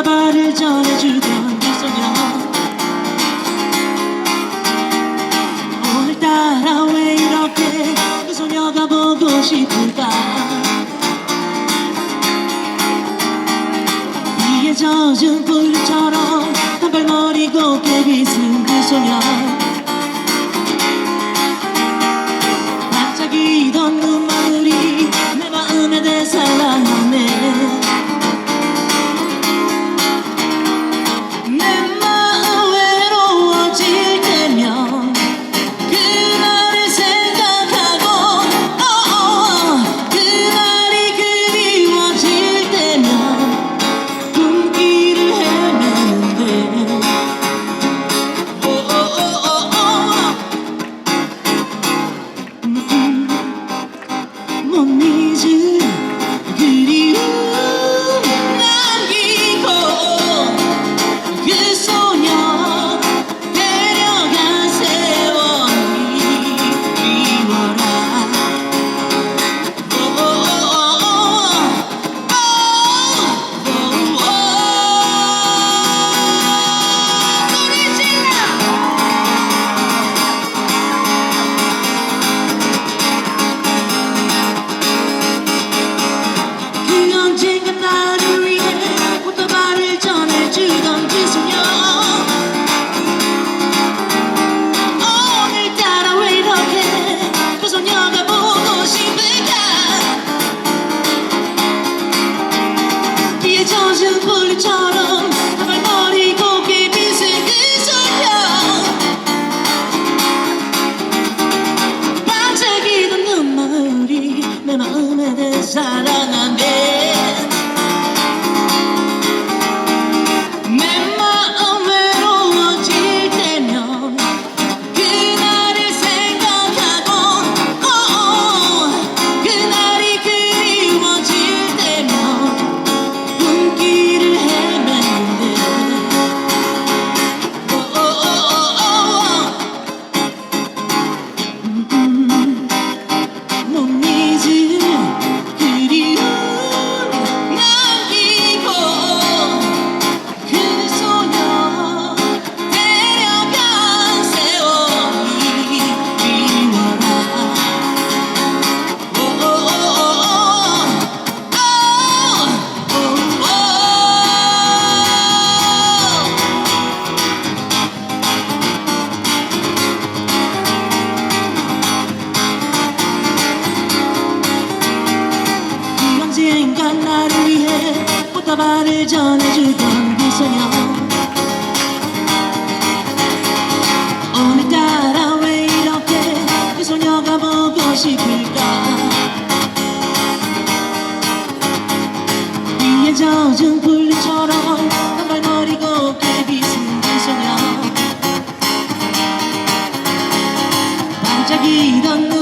사발을 전해주던 그소녀. 오늘따라 왜 이렇게 그 소녀가 보고 싶을까? 이에 젖은 불처럼 단발머리 곱게 빗은 그 소녀. 반짝이던 눈물이 내 마음에 대상 답답함을 전해주던 그 소녀. 오늘따라 왜 이렇게 그 소녀가 보고 싶을까? 위에 젖은 풀처럼 단발머리 곱게 빗은 그 소녀. 반짝이던 눈